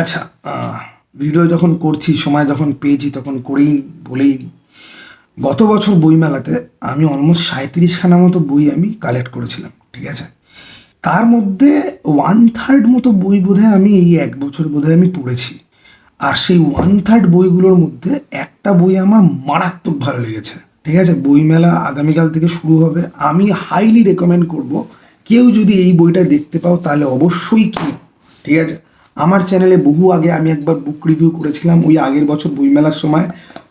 আচ্ছা ভিডিও যখন করছি, সময় যখন পেয়েছি, তখন করেই নি, বলেই নি। গত বছর বইমেলাতে আমি অলমোস্ট সাঁত্রিশখানা মতো বই আমি কালেক্ট করেছিলাম, ঠিক আছে? তার মধ্যে ওয়ান থার্ড মতো বই বোধহয় আমি এই এক বছর বোধহয় আমি পড়েছি। আর সেই ওয়ান থার্ড বইগুলোর মধ্যে একটা বই আমার মারাত্মক ভালো লেগেছে, ঠিক আছে? বইমেলা আগামীকাল থেকে শুরু হবে। আমি হাইলি রেকমেন্ড করব, কেউ যদি এই বইটা দেখতে পাও, তাহলে অবশ্যই কিনো, ঠিক আছে? আমার চ্যানেলে বহু আগে আমি একবার বুক রিভিউ করেছিলাম ওই আগের বছর বইমেলার সময়।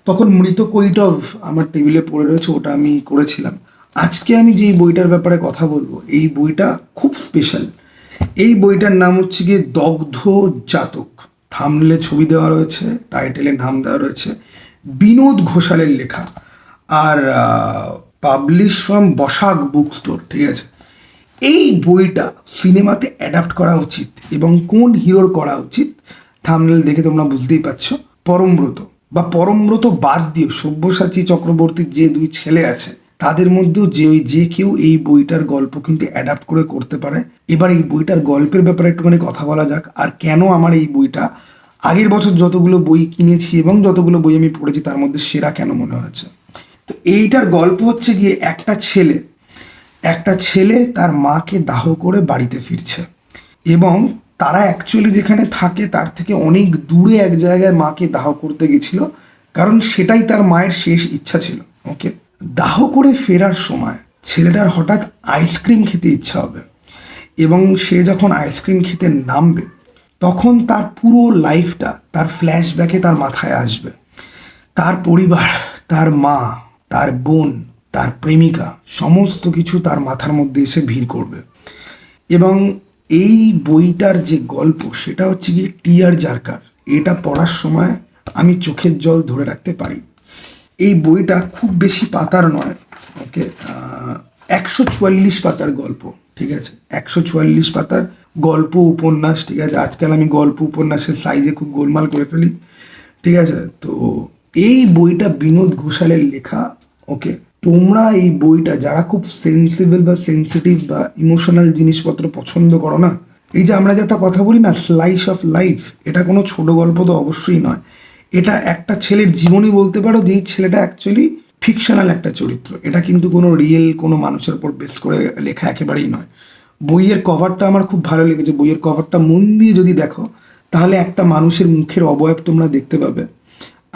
তখন মৃত কৈটভ আমার টেবিলে পড়ে রয়েছে, ওটা আমি করেছিলাম। আজকে আমি যেই বইটার ব্যাপারে কথা বলব, এই বইটা খুব স্পেশাল এই বইটার নাম হচ্ছে গিয়ে দগ্ধ জাতক। থামলে ছবি দেওয়া রয়েছে টাইটেলে নাম দেওয়া রয়েছে, বিনোদ ঘোষালের লেখা। আর publish from Basak book store ঠিক আছে? এই বইটা সিনেমাতে অ্যাডাপ্ট করা উচিত এবং কোন হিরোর করা উচিত থামনেল দেখে তোমরা বুঝতেই পারছ। পরমব্রত, বা পরমব্রত বাদ দিয়ে সব্যসাচী চক্রবর্তীর যে দুই ছেলে আছে, তাদের মধ্যেও যে যে কেউ এই বইটার গল্প কিন্তু অ্যাডাপ্ট করে করতে পারে। এবার এই বইটার গল্পের ব্যাপারে একটুখানি কথা বলা যাক, আর কেন আমার এই বইটা, আগের বছর যতগুলো বই কিনেছি এবং যতগুলো বই আমি পড়েছি তার মধ্যে সেরা কেন মনে হয়েছে? তো এইটার গল্প হচ্ছে গিয়ে একটা ছেলে একটা ছেলে তার মাকে দাহ করে বাড়িতে ফিরছে। এবং তারা অ্যাকচুয়ালি যেখানে থাকে তার থেকে অনেক দূরে এক জায়গায় মাকে দাহ করতে গেছিল, কারণ সেটাই তার মায়ের শেষ ইচ্ছা ছিল ওকে দাহ করে ফেরার সময় ছেলেটার হঠাৎ আইসক্রিম খেতে ইচ্ছা হবে এবং সে যখন আইসক্রিম খেতে নামবে, তখন তার পুরো লাইফটা তার ফ্ল্যাশব্যাকে তার মাথায় আসবে। তার পরিবার, তার মা, তার বোন তার প্রেমিকা সমস্ত কিছু তার মাথার মধ্যে এসে ভিড় করবে। এবং এই বইটার যে গল্প, সেটা হচ্ছে গিয়ে টিয়ার জারকার। এটা পড়ার সময় আমি চোখের জল ধরে রাখতে পারি। এই বইটা খুব বেশি পাতার নয়, ওকে? একশো চুয়াল্লিশ পাতার গল্প, ঠিক আছে? একশো চুয়াল্লিশ পাতার গল্প উপন্যাস, ঠিক আছে? আজকাল আমি গল্প উপন্যাসের সাইজে খুব গোলমাল করে ফেলি, ঠিক আছে? তো এই বইটা বিনোদ ঘোষালের লেখা, ওকে? তোমরা এই বইটা, যারা খুব সেন্সিবল বা সেন্সিটিভ বা ইমোশনাল জিনিসপত্র পছন্দ করো না, এই যে আমরা যে একটা কথা বলি না স্লাইস অফ লাইফ এটা কোনো ছোট গল্প তো অবশ্যই নয়। এটা একটা ছেলের জীবনী বলতে পারো, যেই ছেলেটা অ্যাকচুয়ালি ফিকশনাল একটা চরিত্র। এটা কিন্তু কোনো রিয়েল কোনো মানুষের উপর বেস করে লেখা একেবারেই নয়। বইয়ের কভারটা আমার খুব ভালো লেগেছে। বইয়ের কভারটা মন দিয়ে যদি দেখো, তাহলে একটা মানুষের মুখের অবয়ব তোমরা দেখতে পাবে।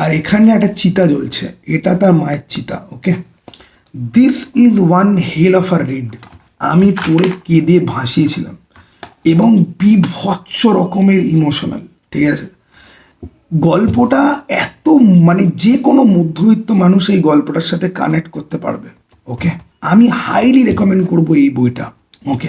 আর এখানে একটা চিতা জ্বলছে। এটা তার মায়ের চিতা okay this is one hell of a read আমি পড়ে কেঁদে ভাসিয়েছিলাম এবং বিভৎস রকমের ইমোশনাল ঠিক আছে? গল্পটা এত মানে যে কোনো মধ্যবিত্ত মানুষ এই গল্পটার সাথে কানেক্ট করতে পারবে ওকে আমি হাইলি রেকমেন্ড করব এই বইটা ওকে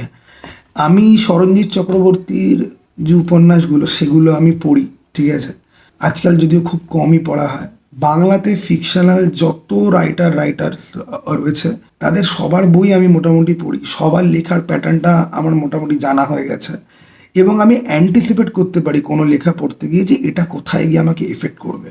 আমি সরঞ্জিৎ চক্রবর্তীর যে উপন্যাসগুলো, সেগুলো আমি পড়ি, ঠিক আছে? আজকাল যদিও খুব কমই পড়া হয় বাংলাতে ফিকশনাল যত রাইটার রাইটার রয়েছে, তাদের সবার বই আমি মোটামুটি পড়ি। সবার লেখার প্যাটার্নটা আমার মোটামুটি জানা হয়ে গেছে। এবং আমি অ্যান্টিসিপেট করতে পারি কোনো লেখা পড়তে গিয়ে যে এটা কোথায় গিয়ে আমাকে এফেক্ট করবে।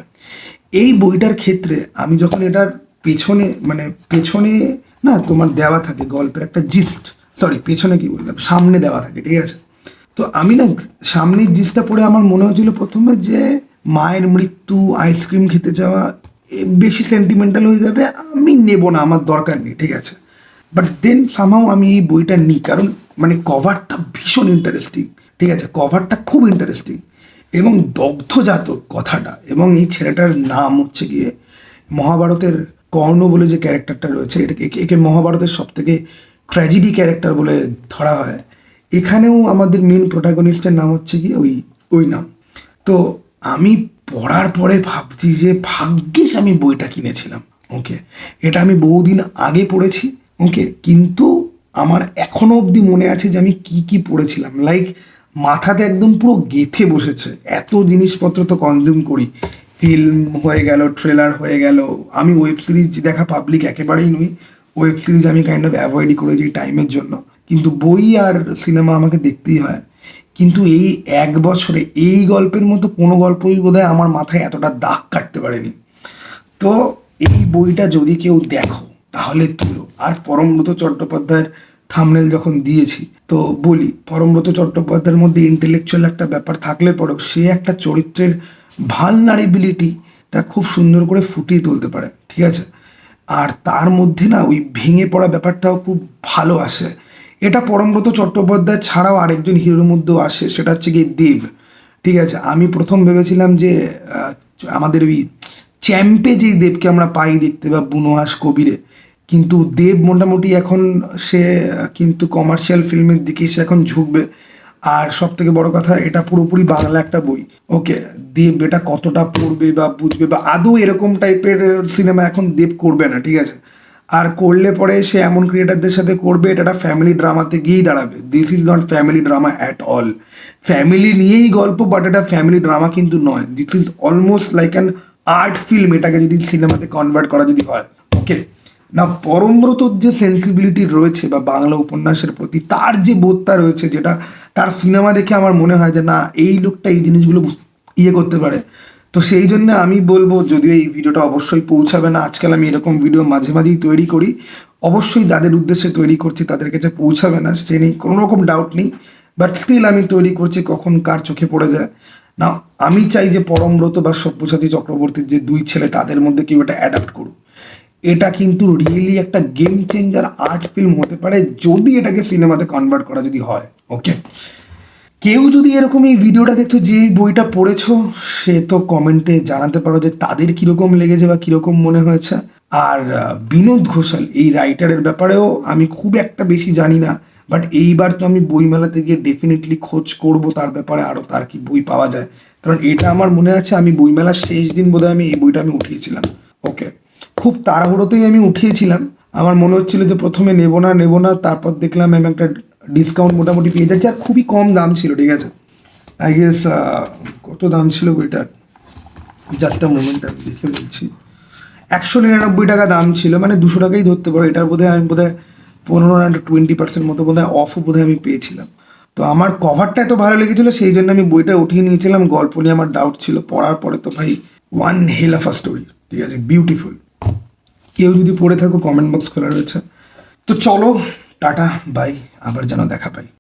এই বইটার ক্ষেত্রে আমি যখন এটার পেছনে মানে পেছনে, না, তোমার দেওয়া থাকে গল্পের একটা জিস্ট সরি পেছনে কি বললাম? সামনে দেওয়া থাকে, ঠিক আছে? তো আমি না, সামনের জিনিসটা পড়ে আমার মনে হয়েছিল প্রথমে যে মায়ের মৃত্যু আইসক্রিম খেতে যাওয়া বেশি সেন্টিমেন্টাল হয়ে যাবে, আমি নেব না, আমার দরকার নেই, ঠিক আছে? বাট দেন সামাও আমি এই বইটা নিই, কারণ মানে কভারটা ভীষণ ইন্টারেস্টিং ঠিক আছে? কভারটা খুব ইন্টারেস্টিং এবং দগ্ধজাত কথাটা, এবং এই ছেলেটার নাম হচ্ছে গিয়ে মহাভারতের কর্ণ বলে যে ক্যারেক্টারটা রয়েছে একে মহাভারতের সব থেকে ট্র্যাজেডি ক্যারেক্টার বলে ধরা হয়। এখানেও আমাদের মেন প্রোটাগনিস্টের নাম হচ্ছে গিয়ে ওই ওই নাম। তো আমি পড়ার পরে ভাবছি যে ভাগ্যিস আমি বইটা কিনেছিলাম ওকে এটা আমি বহুদিন আগে পড়েছি ওকে কিন্তু আমার এখনও অবধি মনে আছে যে আমি কি কি পড়েছিলাম। লাইক মাথাতে একদম পুরো গেথে বসেছে, এত জিনিসপত্র তো কনজিউম করি। ফিল্ম হয়ে গেল ট্রেলার হয়ে গেল, আমি ওয়েব সিরিজ দেখা পাবলিক একেবারেই নই। ওয়েব সিরিজ আমি কাইন্ড অফ অ্যাভয়েডই করেছি টাইমের জন্য। কিন্তু বই আর সিনেমা আমাকে দেখতেই হয়। কিন্তু এই এক বছরে এই গল্পের মতো কোনো গল্পই বোধহয় আমার মাথায় এতটা দাগ কাটতে পারেনি। তো এই বইটা যদি কেউ দেখো, তাহলে তুলো। আর পরমব্রত চট্টোপাধ্যায়ের থামনেল যখন দিয়েছি, তো বলি, পরমব্রত চট্টোপাধ্যায়ের মধ্যে ইন্টেলেকচুয়াল একটা ব্যাপার থাকলে পরেও সে একটা চরিত্রের ভালনারেবিলিটিটা খুব সুন্দর করে ফুটিয়ে তুলতে পারে, ঠিক আছে? আর তার মধ্যে না ওই ভেঙে পড়া ব্যাপারটাও খুব ভালো আসে। এটা পরমব্রত চট্টোপাধ্যায় ছাড়াও আরেকজন হিরোর মধ্যেও আসে, সেটা হচ্ছে গিয়ে দেব। ঠিক আছে, আমি প্রথম ভেবেছিলাম যে আমাদের ওই চ্যাম্পে যেই দেবকে আমরা পাই দেখতে, বা বুনোহাস কবিরে, কিন্তু দেব মোটামুটি এখন সে, কিন্তু কমার্শিয়াল ফিল্মের দিকে সে এখন ঝুঁকবে। আর সব থেকে বড় কথা, এটা পুরোপুরি বাংলা একটা বই। ওকে, দেব এটা কতটা পড়বে বা বুঝবে, বা আদৌ এরকম টাইপের সিনেমা এখন দেব করবে না, ঠিক আছে? আর করলে পরে সে এমন ক্রিয়েটারদের সাথে করবে, এটা একটা ফ্যামিলি ড্রামাতে গিয়েই দাঁড়াবে। This is not family drama at all family নিয়েই গল্প বাট এটা ফ্যামিলি ড্রামা কিন্তু নয়। This is almost like an art film এটাকে যদি সিনেমাতে কনভার্ট করা যদি হয়। ওকে না পরমব্রতর যে সেন্সিবিলিটি রয়েছে, বা বাংলা উপন্যাসের প্রতি তার যে বোধটা রয়েছে, যেটা তার সিনেমা দেখে আমার মনে হয় যে, না, এই লোকটা এই জিনিসগুলো ইয়ে করতে পারে। তো সেই জন্য আমি বলব, যদিও এই ভিডিওটা অবশ্যই পৌঁছাবে না, আজকাল আমি এরকম ভিডিও মাঝে মাঝেই তৈরি করি। অবশ্যই যাদের উদ্দেশ্যে তৈরি করছি তাদের কাছে পৌঁছাবে না, সে নেই কোনো রকম ডাউট নেই বাট স্টিল আমি তৈরি করছি কখন কার চোখে পড়ে যায়। না আমি চাই যে পরমব্রত বা সব্যসাচী চক্রবর্তীর যে দুই ছেলে, তাদের মধ্যে কেউ এটা অ্যাডাপ্ট করুক। এটা কিন্তু রিয়েলি একটা গেম চেঞ্জার আর্ট ফিল্ম হতে পারে, যদি এটাকে সিনেমাতে কনভার্ট করা যদি হয় ওকে কেউ যদি এরকম এই ভিডিওটা দেখছ, যে বইটা পড়েছো, সে তো কমেন্টে জানাতে পারো যে তাদের কীরকম লেগেছে বা কীরকম মনে হয়েছে। আর বিনোদ ঘোষাল, এই রাইটারের ব্যাপারেও আমি খুব একটা বেশি জানি না বাট এইবার তো আমি বইমেলাতে গিয়ে ডেফিনেটলি খোঁজ করব তার ব্যাপারে আরও তার কি বই পাওয়া যায়। কারণ এটা আমার মনে আছে, আমি বইমেলার শেষ দিন বোধহয় আমি এই বইটা আমি উঠিয়েছিলাম। ওকে খুব তাড়াহুড়োতেই আমি উঠিয়েছিলাম। আমার মনে হচ্ছিল যে প্রথমে নেব না, নেব না, তারপর দেখলাম আমি একটা ডিসকাউন্ট মোটামুটি পেয়ে যাচ্ছি, আর খুবই কম দাম ছিল, ঠিক আছে? আই গেস কত দাম ছিল বইটার? জাস্ট আ মোমেন্ট আমি দেখে বলছি। একশো নিরানব্বই টাকা দাম ছিল মানে দুশো টাকাই ধরতে পারো, এটার বোধহয় আমি বোধহয় পনেরো না টোয়েন্টি পার্সেন্ট মতো বোধহয় অফও বোধহয় আমি পেয়েছিলাম। তো আমার কভারটা এত ভালো লেগেছিলো, সেই জন্য আমি বইটা উঠিয়ে নিয়েছিলাম, গল্প নিয়ে আমার ডাউট ছিল, পড়ার পরে তো ভাই one hell of a story ঠিক আছে বিউটিফুল কেউ যদি পড়ে থাকো কমেন্ট বক্স খোলা রয়েছে। তো চলো টাটা বাই আবার যেন দেখা পাই।